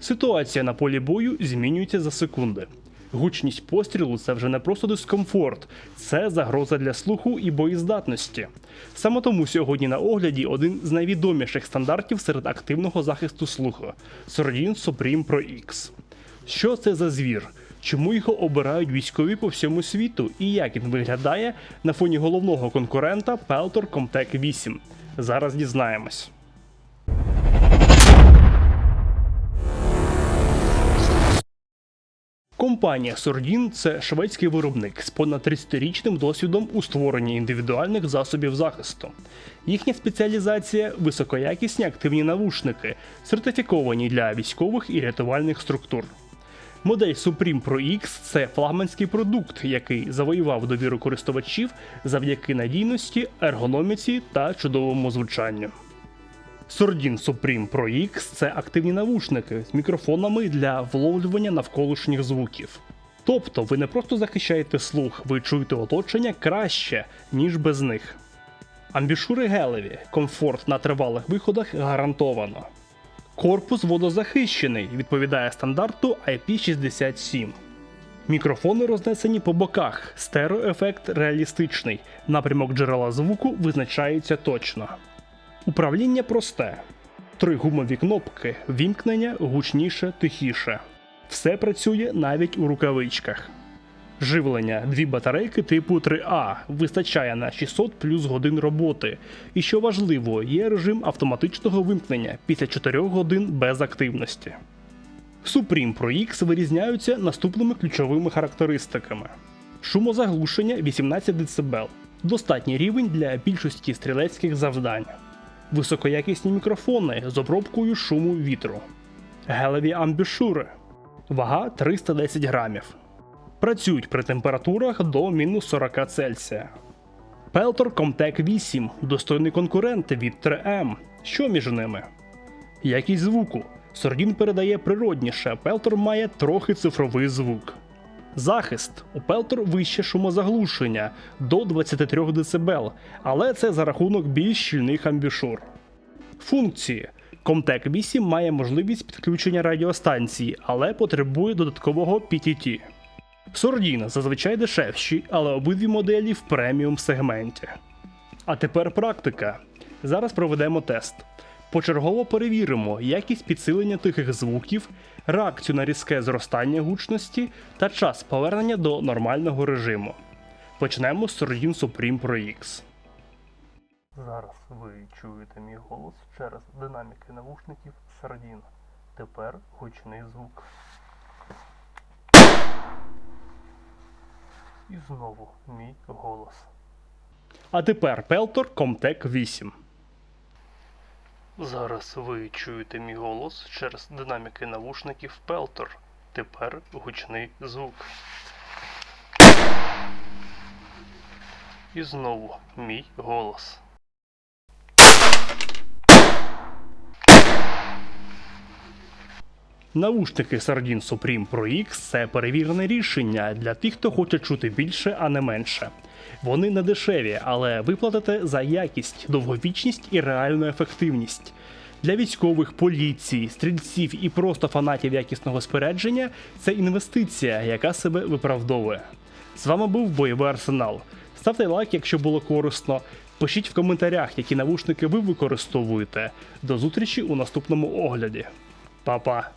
Ситуація на полі бою змінюється за секунди. Гучність пострілу це вже не просто дискомфорт, це загроза для слуху і боєздатності. Саме тому сьогодні на огляді один з найвідоміших стандартів серед активного захисту слуху Sordin Supreme Pro X. Що це за звір? Чому його обирають військові по всьому світу і як він виглядає на фоні головного конкурента Peltor Comtech 8? Зараз дізнаємось. Компанія Sordin – це шведський виробник з понад 30-річним досвідом у створенні індивідуальних засобів захисту. Їхня спеціалізація високоякісні активні навушники, сертифіковані для військових і рятувальних структур. Модель Supreme Pro X це флагманський продукт, який завоював довіру користувачів завдяки надійності, ергономіці та чудовому звучанню. Sordin Supreme Pro X – це активні навушники з мікрофонами для вловлювання навколишніх звуків. Тобто ви не просто захищаєте слух, ви чуєте оточення краще, ніж без них. Амбішури гелеві, комфорт на тривалих виходах гарантовано. Корпус водозахищений, відповідає стандарту IP67. Мікрофони рознесені по боках, стереоефект реалістичний, напрямок джерела звуку визначається точно. Управління просте. Три гумові кнопки, вімкнення гучніше, тихіше. Все працює навіть у рукавичках. Живлення дві батарейки типу 3А вистачає на 600 плюс годин роботи. І що важливо, є режим автоматичного вимкнення після 4 годин без активності. Supreme Pro X вирізняються наступними ключовими характеристиками: шумозаглушення 18 дБ, достатній рівень для більшості стрілецьких завдань, високоякісні мікрофони з обробкою шуму вітру, гелеві амбішури, вага 310 грамів. Працюють при температурах до мінус 40 Цельсія. Peltor Comtech 8 достойний конкурент від 3M. Що між ними? Якість звуку. Sordin передає природніше, Peltor має трохи цифровий звук. Захист. У Peltor вище шумозаглушення до 23 дБ, але це за рахунок більш щільних амбішур. Функції. Comtech 8 має можливість підключення радіостанції, але потребує додаткового PTT. Sordin зазвичай дешевші, але обидві моделі в преміум сегменті. А тепер практика. Зараз проведемо тест. Почергово перевіримо якість підсилення тихих звуків, реакцію на різке зростання гучності та час повернення до нормального режиму. Почнемо з Sordin Supreme Pro X. Зараз ви чуєте мій голос через динаміки навушників Sordin. Тепер гучний звук. І знову мій голос. А тепер Peltor Comtech 8. Зараз ви чуєте мій голос через динаміки навушників Peltor. Тепер гучний звук. І знову мій голос. Навушники Sardin Supreme Pro X – це перевірене рішення для тих, хто хоче чути більше, а не менше. Вони не дешеві, але ви платите за якість, довговічність і реальну ефективність. Для військових, поліції, стрільців і просто фанатів якісного спорядження це інвестиція, яка себе виправдовує. З вами був бойовий арсенал. Ставте лайк, якщо було корисно. Пишіть в коментарях, які навушники ви використовуєте. До зустрічі у наступному огляді. Па-па!